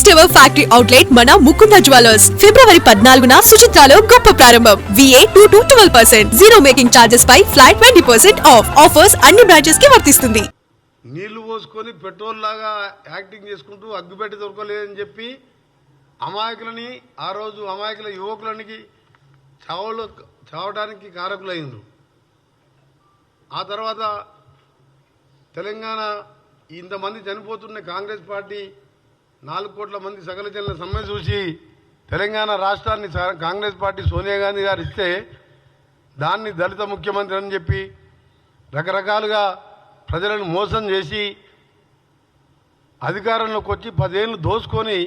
First ever factory outlet మన Mukunda jewellers ఫిబ్రవరి పద్నాలుగున సుచిత్రాలో గొప్ప ప్రారంభం. VA two to twelve percent zero making charges pi flat twenty percent off offers అన్ని బ్రాంచెస్కి వర్తిస్తుంది. నీళ్ళు పోసుకొని పెట్రోల్ లాగా యాక్టింగ్ చేసుకుంటూ అగ్గిపెట్టి దొరకలేదని చెప్పి అమాయకులని ఆ రోజు అమాయకుల యువకులనికి చావలు చావడానికి కారకులైండ్రు. ఆ తర్వాత తెలంగాణ ఇంతమంది చనిపోతున్న కాంగ్రెస్ పార్టీ నాలుగు కోట్ల మంది సకల జనుల సమ్మె చూసి తెలంగాణ రాష్ట్రాన్ని కాంగ్రెస్ పార్టీ సోనియా గాంధీ గారు ఇస్తే దాన్ని దళిత ముఖ్యమంత్రి అని చెప్పి రకరకాలుగా ప్రజలను మోసం చేసి అధికారంలోకి వచ్చి పదేళ్ళు దోసుకొని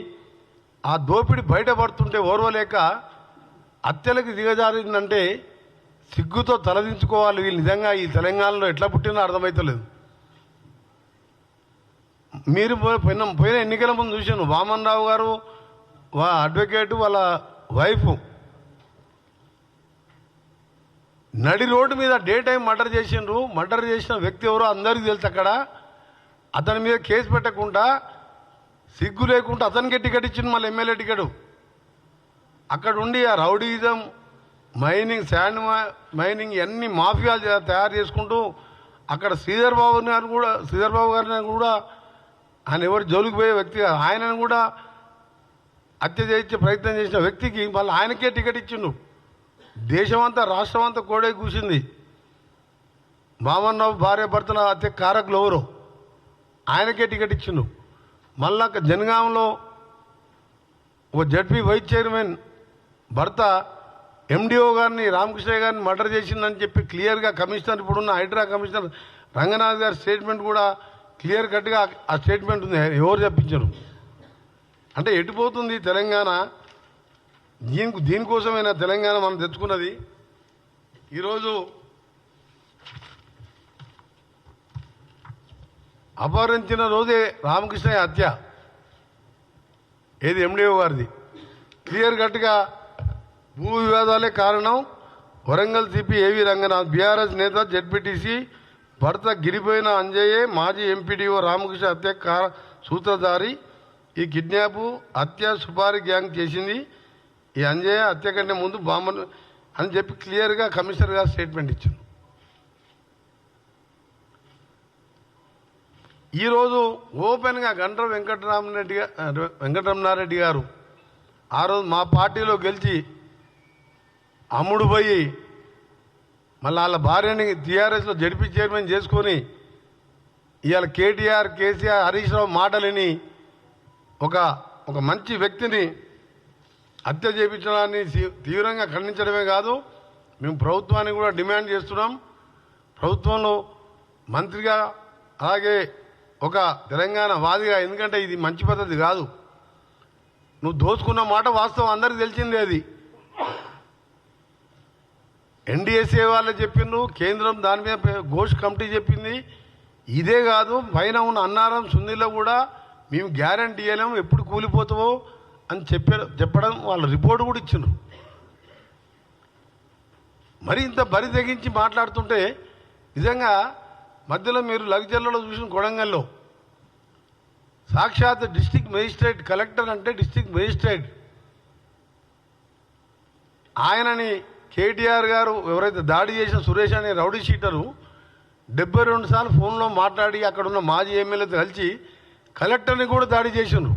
ఆ దోపిడి బయటపడుతుంటే ఓర్వలేక హత్యలకు దిగజారిందంటే సిగ్గుతో తలదించుకోవాలి వీళ్ళు. నిజంగా ఈ తెలంగాణలో ఎట్లా పుట్టినా అర్థమవుతలేదు మీరు పోయిన పోయిన ఎన్నికల ముందు చూశాను. వామన్ రావు గారు వా అడ్వకేటు వాళ్ళ వైఫ్. నడి రోడ్డు మీద డే టైం మర్డర్ చేసిండ్రు. మర్డర్ చేసిన వ్యక్తి ఎవరో అందరికీ తెలుసు అక్కడ. అతని మీద కేసు పెట్టకుండా సిగ్గు లేకుండా అతనికే టికెట్ ఇచ్చింది మళ్ళీ ఎమ్మెల్యే టికెట్. అక్కడ ఉండి ఆ రౌడీజం మైనింగ్ శాండ్ మైనింగ్ అన్ని మాఫియాలు తయారు చేసుకుంటూ అక్కడ శ్రీధర్ బాబు గారు కూడా శ్రీధర్ బాబు గారిని కూడా ఆయన ఎవరు జోలికి పోయే వ్యక్తి కాదు. ఆయనను కూడా హత్య చేయించే ప్రయత్నం చేసిన వ్యక్తికి మళ్ళీ ఆయనకే టికెట్ ఇచ్చిండు. దేశమంతా రాష్ట్రం అంతా కోడే కూసింది. రావు భార్య భర్తల హత్య కారకులు ఎవరు? ఆయనకే టికెట్ ఇచ్చిండు. మళ్ళా జనగాంలో ఒక జడ్పీ వైస్ చైర్మన్ భర్త ఎండిఓ గారిని రామకృష్ణ గారిని మర్డర్ చేసిందని చెప్పి క్లియర్గా కమిషనర్ ఇప్పుడున్న హైడ్రా కమిషనర్ రంగనాథ్ గారి స్టేట్మెంట్ కూడా క్లియర్ కట్గా ఆ స్టేట్మెంట్ ఉంది. ఎవరు చెప్పించరు. అంటే ఎటుపోతుంది తెలంగాణ? దీనికి దీనికోసమైనా తెలంగాణ మనం తెచ్చుకున్నది? ఈరోజు అపహరించిన రోజే రామకృష్ణయ్య హత్య. ఏది ఎండిఓ గారిది. క్లియర్ కట్గా భూ వివాదాలే కారణం. వరంగల్ సిపి ఏవి రంగనాథ్ బీఆర్ఎస్ నేత జెడ్పీటీసీ భర్త గిరిపోయిన అంజయ్యే మాజీ ఎంపీడీఓ రామకృష్ణ హత్య సూత్రధారి. ఈ కిడ్నాప్ హత్య సుపారి గ్యాంగ్ చేసింది. ఈ అంజయ్య హత్య కంటే ముందు బాంబను అని చెప్పి క్లియర్గా కమిషనర్ గారు స్టేట్మెంట్ ఇచ్చారు. ఈరోజు ఓపెన్గా గండ్ర వెంకటరామరెడ్డి గా- వెంకటరమణారెడ్డి గారు ఆ రోజు మా పార్టీలో గెలిచి అమ్ముడు పోయి మళ్ళీ వాళ్ళ భార్యని టీఆర్ఎస్లో జడిపి చైర్మన్ చేసుకొని ఇవాళ కేటీఆర్ కేసీఆర్ హరీష్ రావు మాటలని ఒక ఒక మంచి వ్యక్తిని హత్య చేయించడాన్ని తీవ్రంగా ఖండించడమే కాదు మేము ప్రభుత్వాన్ని కూడా డిమాండ్ చేస్తున్నాం. ప్రభుత్వంలో మంత్రిగా అలాగే ఒక తెలంగాణ వాదిగా ఎందుకంటే ఇది మంచి పద్ధతి కాదు. నువ్వు దోచుకున్న మాట వాస్తవం అందరికీ తెలిసిందే అది. ఎన్డీఎస్ఏ వాళ్ళు చెప్పిండ్రు కేంద్రం దాని మీద ఘోష్ కమిటీ చెప్పింది. ఇదే కాదు పైన ఉన్న అన్నారం సున్నిలో కూడా మేము గ్యారంటీ ఇవ్వలేము ఎప్పుడు కూలిపోతావో అని చెప్పే చెప్పడం వాళ్ళ రిపోర్ట్ కూడా ఇచ్చిండ్రు. మరి ఇంత బరి తెగించి మాట్లాడుతుంటే నిజంగా మధ్యలో మీరు లగ్జర్లలో చూసిన కొడంగల్లో సాక్షాత్ డిస్టిక్ మేజిస్ట్రేట్ కలెక్టర్ అంటే డిస్టిక్ మేజిస్ట్రేట్. ఆయనని కేటీఆర్ గారు ఎవరైతే దాడి చేసిన సురేష్ అనే రౌడీ షీటరు డెబ్బై రెండు సార్లు ఫోన్లో మాట్లాడి అక్కడ ఉన్న మాజీ ఎమ్మెల్యేతో కలిసి కలెక్టర్ని కూడా దాడి చేసిండ్రు.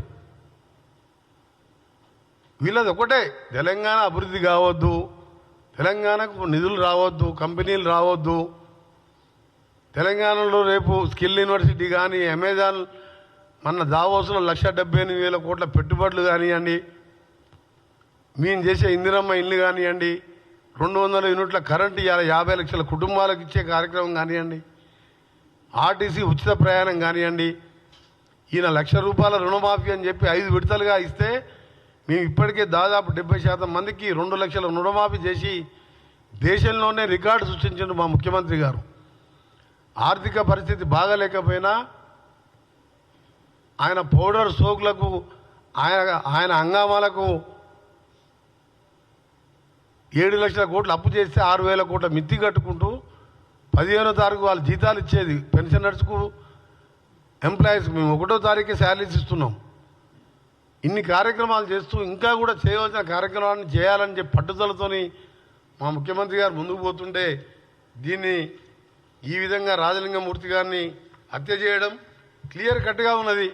వీళ్ళది ఒకటే తెలంగాణ అభివృద్ధి కావద్దు తెలంగాణకు నిధులు రావద్దు కంపెనీలు రావద్దు. తెలంగాణలో రేపు స్కిల్ యూనివర్సిటీ కానీ అమెజాన్ మన దావోసులో లక్ష డెబ్బై ఎనిమిది వేల కోట్ల పెట్టుబడులు కానివ్వండి మేము చేసే ఇందిరమ్మ ఇల్లు కానివ్వండి రెండు వందల యూనిట్ల కరెంటు ఇవాళ యాభై లక్షల కుటుంబాలకు ఇచ్చే కార్యక్రమం కానివ్వండి ఆర్టీసీ ఉచిత ప్రయాణం కానివ్వండి ఈయన లక్ష రూపాయల రుణమాఫీ అని చెప్పి ఐదు విడతలుగా ఇస్తే మేము ఇప్పటికే దాదాపు డెబ్బై శాతం మందికి రెండు లక్షల రుణమాఫీ చేసి దేశంలోనే రికార్డు సృష్టించిండు మా ముఖ్యమంత్రి గారు. ఆర్థిక పరిస్థితి బాగలేకపోయినా ఆయన పౌడర్ సోకులకు ఆయన ఆయన హంగామాలకు ఏడు లక్షల కోట్లు అప్పు చేస్తే ఆరు వేల కోట్ల మిత్తి కట్టుకుంటూ పదిహేనో తారీఖు వాళ్ళు జీతాలు ఇచ్చేది పెన్షనర్స్కు ఎంప్లాయీస్. మేము ఒకటో తారీఖే శాలరీస్ ఇస్తున్నాం. ఇన్ని కార్యక్రమాలు చేస్తూ ఇంకా కూడా చేయవలసిన కార్యక్రమాన్ని చేయాలని చెప్పి పట్టుదలతోని మా ముఖ్యమంత్రి గారు ముందుకు పోతుంటే దీన్ని ఈ విధంగా రాజలింగమూర్తి గారిని హత్య చేయడం క్లియర్ కట్గా ఉన్నది.